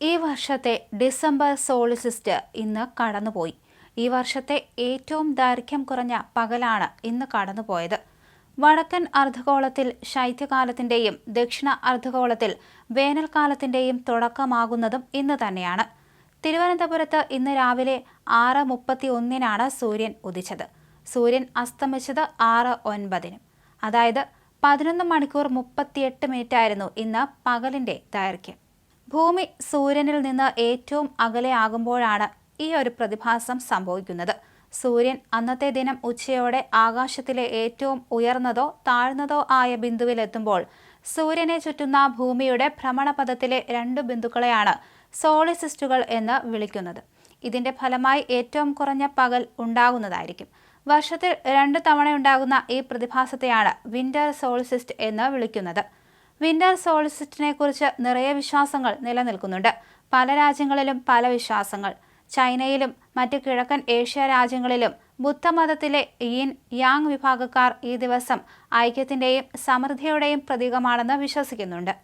ഈ വർഷത്തെ ഡിസംബർ സോളിസിസ്റ്റ് ഇന്ന് കടന്നുപോയി. ഈ വർഷത്തെ ഏറ്റവും ദൈർഘ്യം കുറഞ്ഞ പകലാണ് ഇന്ന് കടന്നുപോയത്. വടക്കൻ അർദ്ധഗോളത്തിൽ ശൈത്യകാലത്തിന്റെയും ദക്ഷിണ അർദ്ധഗോളത്തിൽ വേനൽക്കാലത്തിന്റെയും തുടക്കമാകുന്നതും ഇന്ന് തന്നെയാണ്. തിരുവനന്തപുരത്ത് ഇന്ന് രാവിലെ ആറ് മുപ്പത്തി ഒന്നിനാണ് സൂര്യൻ ഉദിച്ചത്. സൂര്യൻ അസ്തമിച്ചത് ആറ് ഒൻപതിന്. അതായത് പതിനൊന്ന് മണിക്കൂർ മുപ്പത്തിയെട്ട് മിനിറ്റായിരുന്നു ഇന്ന് പകലിന്റെ ദൈർഘ്യം. ഭൂമി സൂര്യനിൽ നിന്ന് ഏറ്റവും അകലെയാകുമ്പോഴാണ് ഈ ഒരു പ്രതിഭാസം സംഭവിക്കുന്നത്. സൂര്യൻ അന്നത്തെ ദിനം ഉച്ചയോടെ ആകാശത്തിലെ ഏറ്റവും ഉയർന്നതോ താഴ്ന്നതോ ആയ ബിന്ദുവിലെത്തുമ്പോൾ സൂര്യനെ ചുറ്റുന്ന ഭൂമിയുടെ ഭ്രമണപഥത്തിലെ രണ്ട് ബിന്ദുക്കളെയാണ് സോളിസിസ്റ്റുകൾ എന്ന് വിളിക്കുന്നത്. ഇതിന്റെ ഫലമായി ഏറ്റവും കുറഞ്ഞ പകൽ ഉണ്ടാകുന്നതായിരിക്കും. വർഷത്തിൽ രണ്ട് തവണയുണ്ടാകുന്ന ഈ പ്രതിഭാസത്തെയാണ് വിന്റർ സോൾസിസ്റ്റ് എന്ന് വിളിക്കുന്നത്. വിന്റർ സോളിസിറ്റിനെ കുറിച്ച് നിറയെ വിശ്വാസങ്ങൾ നിലനിൽക്കുന്നുണ്ട്. പല രാജ്യങ്ങളിലും പല വിശ്വാസങ്ങൾ. ചൈനയിലും മറ്റ് കിഴക്കൻ ഏഷ്യ രാജ്യങ്ങളിലും ബുദ്ധമതത്തിലെ യിൻ യാങ് വിഭാഗക്കാർ ഈ ദിവസം ഐക്യത്തിന്റെയും സമൃദ്ധിയുടെയും പ്രതീകമാണെന്ന് വിശ്വസിക്കുന്നുണ്ട്.